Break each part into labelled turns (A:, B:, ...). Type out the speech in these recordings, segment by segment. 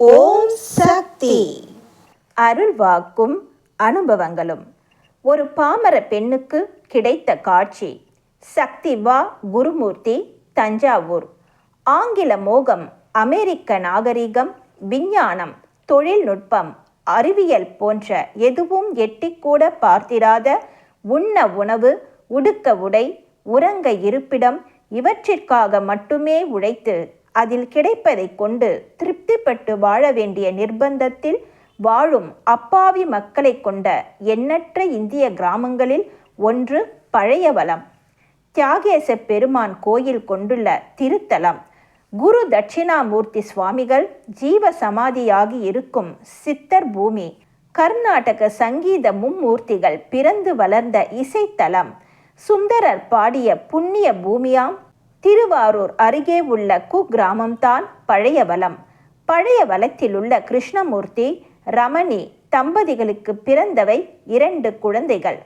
A: ஓம் சக்தி.
B: அருள் வாக்கும் அனுபவங்களும். ஒரு பாமர பெண்ணுக்கு கிடைத்த காட்சி. சக்தி வா குருமூர்த்தி தஞ்சாவூர். ஆங்கில மோகம் அமெரிக்க நாகரிகம் விஞ்ஞானம் தொழில்நுட்பம் அறிவியல் போன்ற எதுவும் எட்டிக்கூட பார்த்திராத உண்ண உணவு உடுக்க உடை உறங்க இருப்பிடம் இவற்றிற்காக மட்டுமே உழைத்து அதில் கிடைப்பதைக் கொண்டு திருப்திப்பட்டு வாழ வேண்டிய நிர்பந்தத்தில் வாழும் அப்பாவி மக்களை கொண்ட எண்ணற்ற இந்திய கிராமங்களில் ஒன்று பழையவலம். தியாகேச பெருமான் கோயில் கொண்டுள்ள திருத்தலம். குரு தட்சிணாமூர்த்தி சுவாமிகள் ஜீவ சமாதியாகி இருக்கும் சித்தர் பூமி. கர்நாடக சங்கீத மும்மூர்த்திகள் பிறந்து வளர்ந்த இசைத்தலம். சுந்தரர் பாடிய புண்ணிய பூமியாம் திருவாரூர் அருகே உள்ள குக்கிராமம்தான் பழையவலம் பழையவலத்தில் உள்ள கிருஷ்ணமூர்த்தி ரமணி தம்பதிகளுக்கு பிறந்தவை இரண்டு குழந்தைகள்.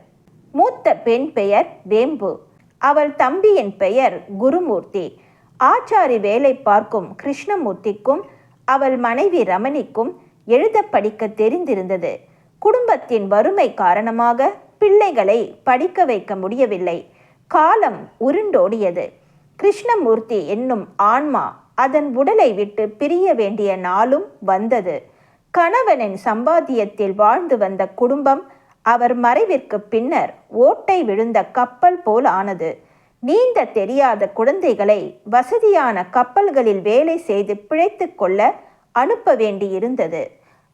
B: மூத்த பெண் பெயர் வேம்பு. அவள் தம்பியின் பெயர் குருமூர்த்தி. ஆச்சாரி வேலை பார்க்கும் கிருஷ்ணமூர்த்திக்கும் அவள் மனைவி ரமணிக்கும் எழுத படிக்க தெரிந்திருந்தது. குடும்பத்தின் வறுமை காரணமாக பிள்ளைகளை படிக்க வைக்க முடியவில்லை. காலம் உருண்டோடியது. கிருஷ்ணமூர்த்தி என்னும் ஆன்மா அதன் உடலை விட்டு பிரிய வேண்டிய நாளும் வந்தது. கணவனின் சம்பாத்தியத்தில் வாழ்ந்து வந்த குடும்பம் அவர் மறைவிற்கு பின்னர் ஓட்டை விழுந்த கப்பல் போல் ஆனது. நீந்த தெரியாத குழந்தைகளை வசதியான கப்பல்களில் வேலை செய்து பிழைத்து கொள்ள அனுப்ப வேண்டியிருந்தது.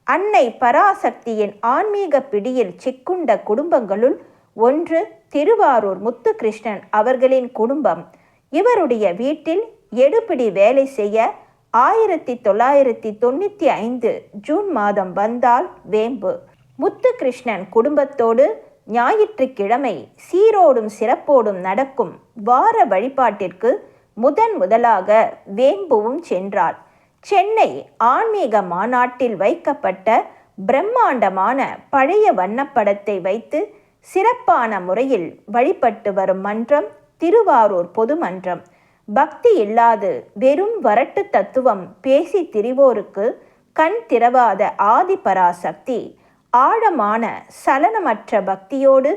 B: அன்னை பராசக்தியின் ஆன்மீக பிடியில் சிக்குண்ட குடும்பங்களுள் ஒன்று திருவாரூர் முத்துகிருஷ்ணன் அவர்களின் குடும்பம். இவருடைய வீட்டில் எடுபிடி வேலை செய்ய ஆயிரத்தி தொள்ளாயிரத்தி தொண்ணூற்றி ஐந்து ஜூன் மாதம் வந்தால் வேம்பு. முத்துகிருஷ்ணன் குடும்பத்தோடு ஞாயிற்றுக்கிழமை சீரோடும் சிறப்போடும் நடக்கும் வார வழிபாட்டிற்கு முதன் முதலாக வேம்புவும் சென்றாள் சென்னை ஆன்மீக மாநாட்டில் வைக்கப்பட்ட பிரம்மாண்டமான பழைய வண்ணப்படத்தை வைத்து சிறப்பான முறையில் வழிபட்டு வரும் மன்றம் திருவாரூர் பொதுமன்றம். பக்தி இல்லாது வெறும் வரட்டு தத்துவம் பேசி திரிவோருக்கு கண் திறவாத ஆதிபராசக்தி. ஆழமான சலனமற்ற பக்தியோடு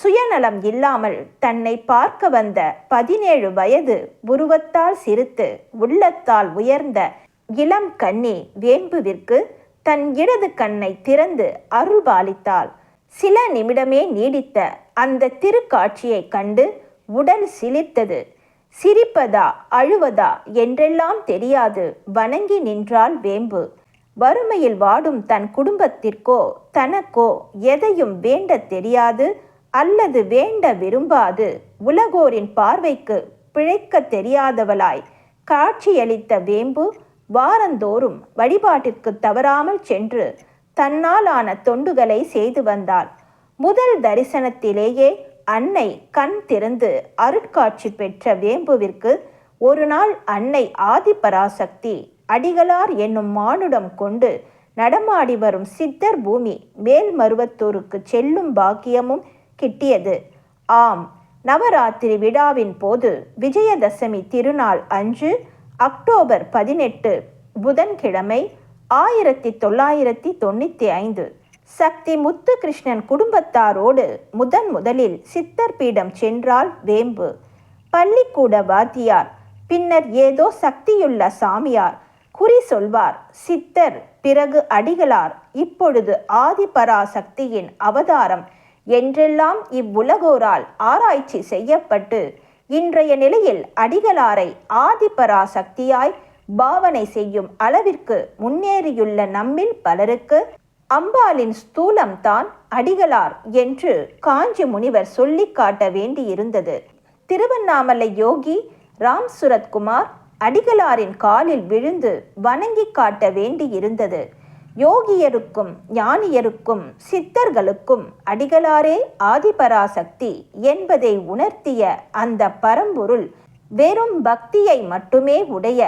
B: சுயநலம் இல்லாமல் தன்னை பார்க்க வந்த பதினேழு வயது உருவத்தால் சிரித்து உள்ளத்தால் உயர்ந்த இளம் கண்ணி வேம்புவிற்கு தன் இடது கண்ணை திறந்து அருள்பாலித்தாள். சில நிமிடமே நீடித்த அந்த திருக்காட்சியைக் கண்டு உடல் சிலிர்த்தது. சிரிப்பதா அழுவதா என்றெல்லாம் தெரியாது. வணங்கி நின்றாள் வேம்பு. வறுமையில் வாடும் தன் குடும்பத்திற்கோ தனக்கோ எதையும் வேண்ட தெரியாது அல்லது வேண்ட விரும்பாது. உலகோரின் பார்வைக்கு பிழைக்க தெரியாதவளாய் காட்சியளித்த வேம்பு வாரந்தோறும் வழிபாட்டிற்கு தவறாமல் சென்று தன்னாலான தொண்டுகளை செய்து வந்தாள். முதல் தரிசனத்திலேயே அன்னை கண் திறந்து அருட்காட்சி பெற்ற வேம்புவிற்கு ஒரு நாள் அன்னை ஆதிபராசக்தி அடிகளார் என்னும் மானுடம் கொண்டு நடமாடி வரும் சித்தர் பூமி மேல்மருவத்தூருக்கு செல்லும் பாக்கியமும் கிட்டியது. ஆம் நவராத்திரி விழாவின் போது விஜயதசமி திருநாள் அன்று அக்டோபர் பதினெட்டு புதன்கிழமை ஆயிரத்தி தொள்ளாயிரத்தி தொண்ணூற்றி ஐந்து. சக்தி முத்துகிருஷ்ணன் குடும்பத்தாரோடு முதன் முதலில் சித்தர் பீடம் சென்றால் வேம்பு. பள்ளிக்கூட வாத்தியார் பின்னர் ஏதோ சக்தியுள்ள சாமியார் குறி சொல்வார் சித்தர் பிறகு அடிகளார் இப்பொழுது ஆதிபராசக்தியின் அவதாரம். என்றெல்லாம் இவ்வுலகோரால் ஆராய்ச்சி செய்யப்பட்டு இன்றைய நிலையில் அடிகளாரை ஆதிபராசக்தியாய் பாவனை செய்யும் அளவிற்கு முன்னேறியுள்ள நம்மில் பலருக்கு அம்பாளின் ஸ்தூலம்தான் அடிகளார் என்று காஞ்சி முனிவர் சொல்லி காட்ட வேண்டியிருந்தது. திருவண்ணாமலை யோகி ராம் சுரத்குமார் அடிகளாரின் காலில் விழுந்து வணங்கி காட்ட வேண்டியிருந்தது. யோகியருக்கும் ஞானியருக்கும் சித்தர்களுக்கும் அடிகளாரே ஆதிபராசக்தி என்பதை உணர்த்திய அந்த பரம்பொருள் வெறும் பக்தியை மட்டுமே உடைய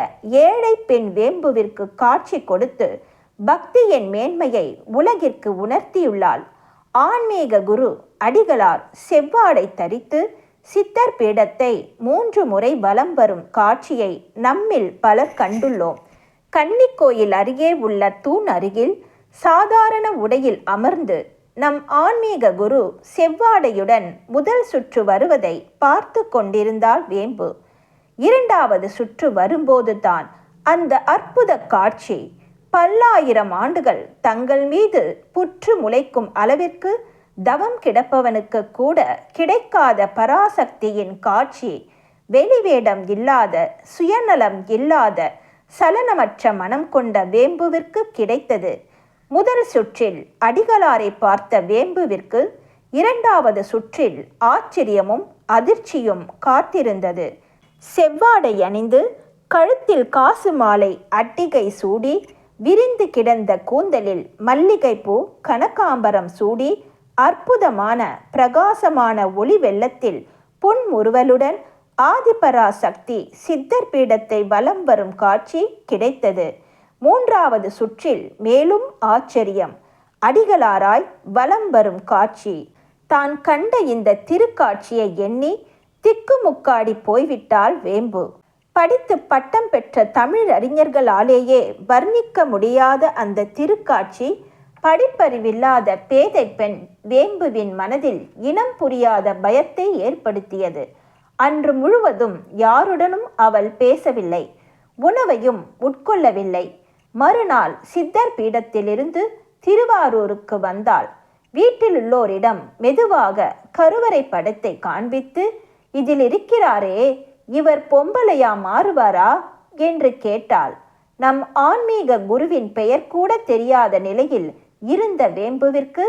B: ஏழை பெண் வேம்புவிற்கு காட்சி கொடுத்து பக்தியின் மேன்மையை உலகிற்கு உணர்த்தியுள்ளாள். ஆன்மீக குரு அடிகளார் செவ்வாடை தரித்து சித்தர் பீடத்தை மூன்று முறை வலம் வரும் காட்சியை நம்மில் பலர் கண்டுள்ளோம். கன்னிக்கோயில் அருகே உள்ள தூண் அருகில் சாதாரண உடையில் அமர்ந்து நம் ஆன்மீக குரு செவ்வாடையுடன் முதல் சுற்று வருவதை பார்த்து கொண்டிருந்தால் வேம்பு. இரண்டாவது சுற்று வரும்போதுதான் அந்த அற்புத காட்சி பல்லாயிரம் ஆண்டுகள் தங்கள் மீது புற்று முளைக்கும் அளவிற்கு தவம் கிடப்பவனுக்கு கூட கிடைக்காத பராசக்தியின் காட்சி வெளிவேடம் இல்லாத சுயநலம் இல்லாத சலனமற்ற மனம் கொண்ட வேம்புவிற்கு கிடைத்தது. முதல் சுற்றில் அடிகளாரை பார்த்த வேம்புவிற்கு இரண்டாவது சுற்றில் ஆச்சரியமும் அதிர்ச்சியும் காத்திருந்தது. செவ்வாடை அணிந்து கழுத்தில் காசு மாலை அட்டிகை சூடி விரிந்து கிடந்த கூந்தலில் மல்லிகைப்பூ கனகாம்பரம் சூடி அற்புதமான பிரகாசமான ஒளி வெள்ளத்தில் புன்முறுவலுடன் ஆதிபராசக்தி சித்தர் பீடத்தை வலம் வரும் காட்சி கிடைத்தது. மூன்றாவது சுற்றில் மேலும் ஆச்சரியம். அடிகளாராய் வலம் வரும் காட்சி. தான் கண்ட இந்த திருக்காட்சியை எண்ணி திக்குமுக்காடி போய்விட்டால் வேம்பு. படித்து பட்டம் பெற்ற தமிழ் அறிஞர்களாலேயே வர்ணிக்க முடியாத அந்த திருக்காட்சி படிப்பறிவில்லாத பேதை பெண் வேம்புவின் மனதில் இனம் புரியாத பயத்தை ஏற்படுத்தியது. அன்று முழுவதும் யாருடனும் அவள் பேசவில்லை உணவையும் உட்கொள்ளவில்லை. மறுநாள் சித்தர் பீடத்திலிருந்து திருவாரூருக்கு வந்தாள். வீட்டிலுள்ளோரிடம் மெதுவாக கருவறை படத்தை காண்பித்து இதில் இருக்கிறாரே இவர் பொம்பளையா மாறுவாரா? என்று கேட்டாள். நம் ஆன்மீக குருவின் பெயர் கூட தெரியாத நிலையில் இருந்த வேம்புவிற்கு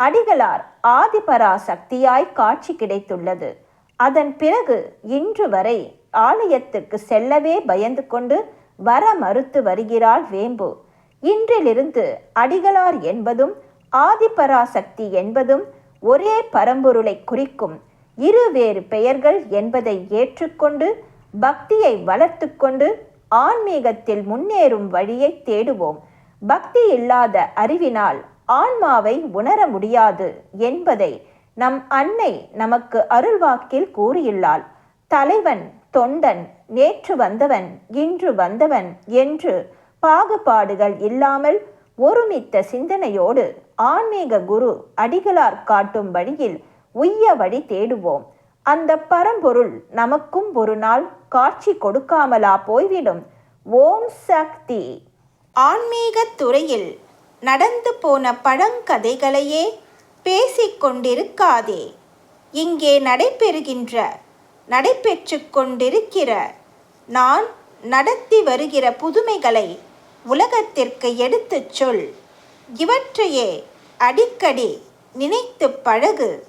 B: அடிகளார் ஆதிபரா சக்தியாய் காட்சி கிடைத்துள்ளது. அதன் பிறகு இன்று வரை ஆலயத்துக்கு செல்லவே பயந்து கொண்டு வர மறுத்து வருகிறாள் வேம்பு. இன்றிலிருந்து அடிகளார் என்பதும் ஆதிபராசக்தி என்பதும் ஒரே பரம்பொருளை குறிக்கும் இரு வேறு பெயர்கள் என்பதை ஏற்றுக்கொண்டு பக்தியை வளர்த்து கொண்டு ஆன்மீகத்தில் முன்னேறும் வழியை தேடுவோம். பக்தி இல்லாத அறிவினால் ஆன்மாவை உணர முடியாது என்பதை நம் அன்னை நமக்கு அருள்வாக்கில் கூறியுள்ளாள். தலைவன் தொண்டன் நேற்று வந்தவன் இன்று வந்தவன் என்று பாகுபாடுகள் இல்லாமல் ஒருமித்த சிந்தனையோடு ஆன்மீக குரு அடிகளார் காட்டும் வழியில் உய்ய வழி தேடுவோம். அந்த பரம்பொருள் நமக்கும் ஒரு நாள் காட்சி கொடுக்காமலா போய்விடும். ஓம் சக்தி. ஆன்மீகத் துறையில் நடந்து போன பழங்கதைகளையே பேசிக்கொண்டிருக்காதே இங்கே நடைபெறுகின்ற நடைபெற்று கொண்டிருக்கிற நான் நடத்தி வருகிற புதுமைகளை உலகத்திற்கு எடுத்துச் சொல். இவற்றையே அடிக்கடி நினைத்து பழகு.